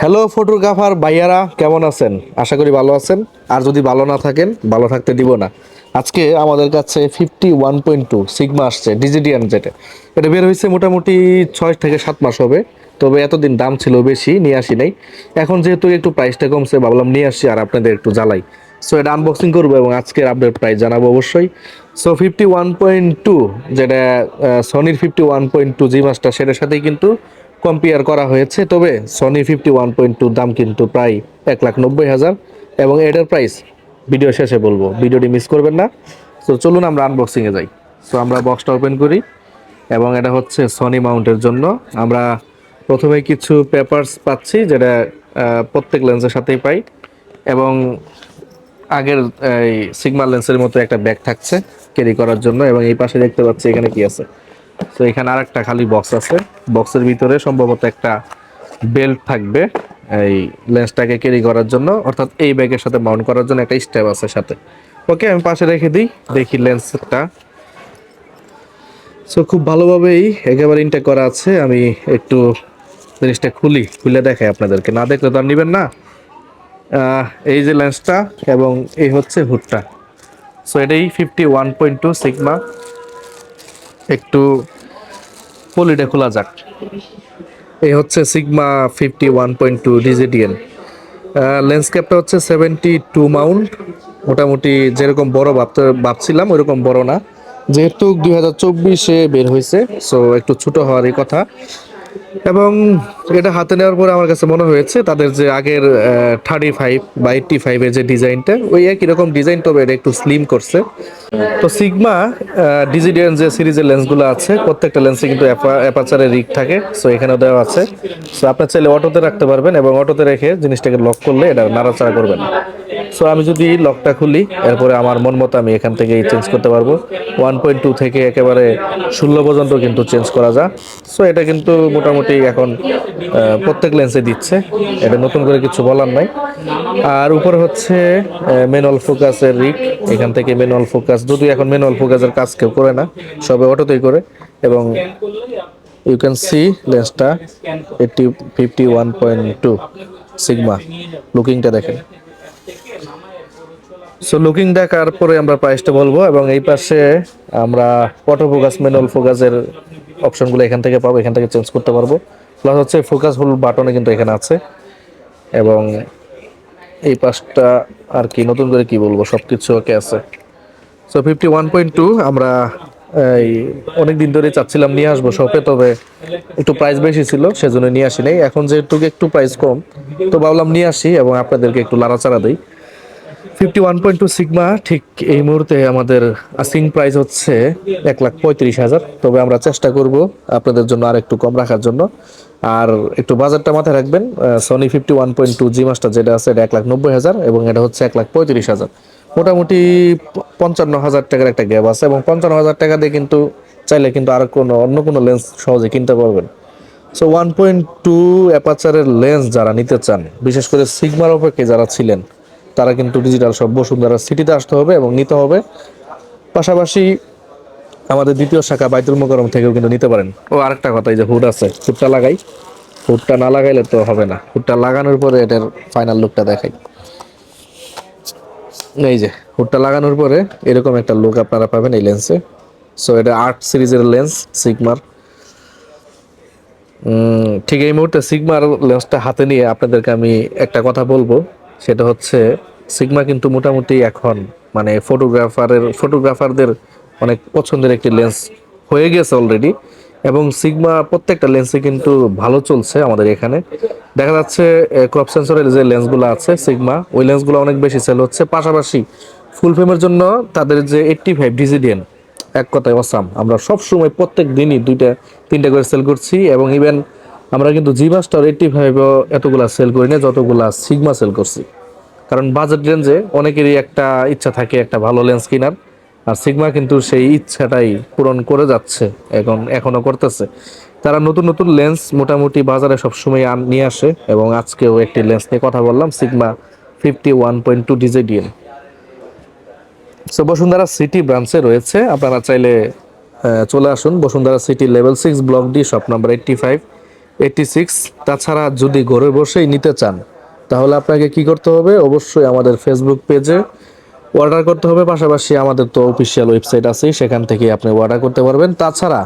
Hello photographer ভাইয়ারা, কেমন আছেন? আশা করি ভালো আছেন। আর যদি ভালো না থাকেন, ভালো থাকতে দিব না। আজকে আমাদের কাছে fifty one point two sigma আসছে ডিজিডিয়ান যেটা এটা বের হয়েছে মোটামুটি ছয় থেকে সাত মাস হবে। তবে এতদিন দাম ছিল বেশি, নিয়ে আসি নাই। এখন যেহেতু একটু প্রাইসটা কমছে, ভাবলাম নিয়ে আসি আর আপনাদের একটু জ্বালাই সো এটা আনবক্সিং করব এবং আজকের আপডেট প্রাইস জানাব অবশ্যই। So fifty one point two যেটা সনির fifty one point two G মাসটা সেটার সাথেই কিন্তু কম্পেয়ার করা হয়েছে, তবে Sony fifty one point two দাম কিন্তু প্রায় এক লাখ নব্বই হাজার এবং এটার প্রাইস ভিডিও শেষে বলব। ভিডিওটি মিস করবেন না। তো চলুন আমরা আনবক্সিংয়ে যাই। সো আমরা বক্সটা ওপেন করি এবং এটা হচ্ছে সনি মাউন্টের জন্য। আমরা প্রথমে কিছু পেপারস পাচ্ছি যেটা প্রত্যেক লেন্সের সাথেই পাই এবং আগের, এই সিগমা লেন্সের মতো একটা ব্যাগ থাকছে ক্যারি করার জন্য এবং এই পাশে দেখতে পাচ্ছি এখানে কি আছে। তো এখানে আর একটা খালি বক্স আছে। বক্সের ভিতরে সম্ভবত একটা বেল্ট থাকবে এই লেন্সটাকে ক্যারি করার জন্য, অর্থাৎ এই ব্যাগের সাথে মাউন্ট করার জন্য একটা স্ট্যাপ আছে সাথে। ওকে আমি পাশে রেখে দিই, দেখি লেন্সটা। সো খুব ভালোভাবেই একেবারে ইনটেক করা আছে। আমি একটু জিনিসটা খুলি, খুলে দেখাই আপনাদেরকে। না দেখলে তো নেবেন না। এই যে লেন্সটা এবং এই হচ্ছে হুডটা সো এটাই fifty one point two sigma একটু পলিটা খোলা যাক। এই হচ্ছে sigma fifty one point two DG DN ল্যান্ডস্কেপটা হচ্ছে সেভেন্টি টু মাউন্ট মোটামুটি যেরকম বড় ভাবতে ভাবছিলাম ওইরকম বড় না। যেহেতু দুই হাজার চব্বিশে বের হয়েছে সো একটু ছোটো হওয়ারই কথা। এবং এটা হাতে নেওয়ার পরে আমার কাছে মনে হয়েছে তাদের যে আগের থার্টি ফাইভ বা এইটটি ফাইভের যে ডিজাইনটা, ওই একই রকম ডিজাইন, তবে এটা একটু স্লিম করছে। তো সিগমা ডিজিডিয়ান যে সিরিজের লেন্সগুলো আছে, প্রত্যেকটা লেন্সে কিন্তু অ্যাপাচারের রিক থাকে সো এখানে দেওয়া আছে। সো আপনার চাইলে অটোতে রাখতে পারবেন এবং অটোতে রেখে জিনিসটাকে লক করলে এটা নাড়াচাড়া করবেন। সো আমি যদি লকটা খুলি, এরপরে আমার মন মতো আমি এখান থেকে চেঞ্জ করতে পারব। ওয়ান পয়েন্ট টু থেকে একেবারে ষোলো পর্যন্ত কিন্তু চেঞ্জ করা যায়। সো এটা কিন্তু মোটামুটি এখন প্রত্যেক লেন্সে দিচ্ছে। এটা নতুন করে কিছু বলার নাই। আর উপরে হচ্ছে ম্যানুয়াল ফোকাসের রিক এখান থেকে ম্যানুয়াল ফোকাস যদিও এখন ম্যানুয়াল ফোকাসের কাজ কেউ করে না, সবে অটোতেই করে। এবং you can see লেন্সটা eighty fifty one point two sigma লুকিংটা দেখেন। সো লুকিং দেখার পরে আমরা প্রাইসটা বলব। এবং এই পাশে আমরা অটো ফোকাস ম্যানুয়াল ফোকাসের অপশনগুলো এখান থেকে পাবো, এখান থেকে চেঞ্জ করতে পারব। প্লাস হচ্ছে ফোকাস হোল বাটনে কিন্তু এখানে আছে। এবং এই পাশটা আর কি, নতুন করে কি বলব সব কিছু ওকে আছে। So fifty one point two আমরা, এই অনেক দিন ধরে চাচ্ছিলাম নিয়ে আসব শপে তবে একটু প্রাইস বেশি ছিল, সেজন্য নিয়ে আসি নাই এখন যেহেতু একটু প্রাইস কম, তো ভাবলাম নিয়ে আসি এবং আপনাদেরকে একটু লাড়াচাড়া দিই। Fifty one point two sigma ঠিক এই মুহূর্তে আমাদের আসিং প্রাইস হচ্ছে এক লাখ পঁয়ত্রিশ হাজার। তবে আমরা চেষ্টা করব আপনাদের জন্য আর একটু কম রাখার জন্য। আর একটু বাজারটা মাথায় রাখবেন Sony fifty one point two G মাসটা যেটা আছে, এটা এক লাখ নব্বই হাজার এবং এটা হচ্ছে এক লাখ পঁয়ত্রিশ হাজার। মোটামুটি পঞ্চান্ন হাজার টাকার একটা গ্যাপ আছে এবং পঞ্চান্ন হাজার টাকা দিয়ে কিন্তু চাইলে কিন্তু আর কোনো, অন্য কোনো লেন্স সহজে কিনতে পারবেন। সো ওয়ান পয়েন্ট টু অ্যাপাচারের লেন্স যারা নিতে চান, বিশেষ করে সিগমার অপেক্ষে যারা ছিলেন তারা কিন্তু ডিজিটাল সব বসুন্ধরা সিটিতে আসতে হবে এবং নিতে হবে। পাশাপাশি আমাদের দ্বিতীয় শাখা বাইতুল মোকারম থেকেও কিন্তু নিতে পারেন। ও, আরেকটা কথা, এই যে হুড আছে, হুডটা লাগাই। হুডটা না লাগাইলে তো হবে না। হুডটা লাগানোর পরে এটার ফাইনাল লুকটা দেখাই। এই যে, হুডটা লাগানোর পরে এরকম একটা লুক আপনারা পাবেন এই লেন্সে সো এটা আর্ট সিরিজের লেন্স সিগমার ঠিক এই মুহূর্তে সিগমার লেন্সটা হাতে নিয়ে আপনাদেরকে আমি একটা কথা বলব। সেটা হচ্ছে সিগমা কিন্তু মোটামুটি এখন মানে ফটোগ্রাফারের, ফটোগ্রাফারদের অনেক পছন্দের একটি লেন্স হয়ে গেছে অলরেডি এবং সিগমা প্রত্যেকটা লেন্সে কিন্তু ভালো চলছে আমাদের এখানে। দেখা যাচ্ছে ক্রপ সেন্সরের যে লেন্সগুলো আছে সিগমা, ওই লেন্সগুলো অনেক বেশি সেল হচ্ছে। পাশাপাশি ফুল ফ্রেমের জন্য তাদের যে এইটটি ফাইভ ডিজিডিএন এক কথায় অসাম। আমরা সবসময় প্রত্যেক দিনই দুইটা, তিনটা করে সেল করছি এবং ইভেন আমরা কিন্তু জি মাস্টার এইটটি ফাইভও এতগুলা সেল করি না যতগুলা সিগমা সেল করছি। কারণ বাজেট রেঞ্জে অনেকেরই একটা ইচ্ছা থাকে, একটা ভালো লেন্স কেনার। আর সিগমা কিন্তু সেই ইচ্ছাটাই পূরণ করে যাচ্ছে, এখন এখনও করতেছে। তারা নতুন নতুন লেন্স মোটামুটি বাজারে সবসময় নিয়ে আসে এবং আজকেও একটি লেন্স নিয়ে কথা বললাম sigma fifty one point two DG DN so Bashundhara city ব্রাঞ্চে রয়েছে, আপনারা চাইলে চলে আসুন। Bashundhara city level six block D shop number eighty five eighty six তাছাড়া যদি ঘরে বসেই নিতে চান, তাহলে আপনাকে কি করতে হবে? অবশ্যই আমাদের ফেসবুক পেজে অর্ডার করতে হবে। পাশাপাশি আমাদের তো অফিসিয়াল ওয়েবসাইট আছেই, সেখান থেকে আপনি অর্ডার করতে পারবেন। তাছাড়া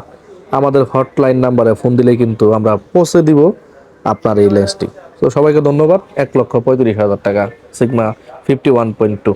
আমাদের হটলাইন নাম্বারে ফোন দিলে কিন্তু আমরা পৌঁছে দিব আপনার এই লেন্সটি তো সবাইকে ধন্যবাদ। এক লক্ষ পঁয়ত্রিশ হাজার টাকা sigma fifty one point two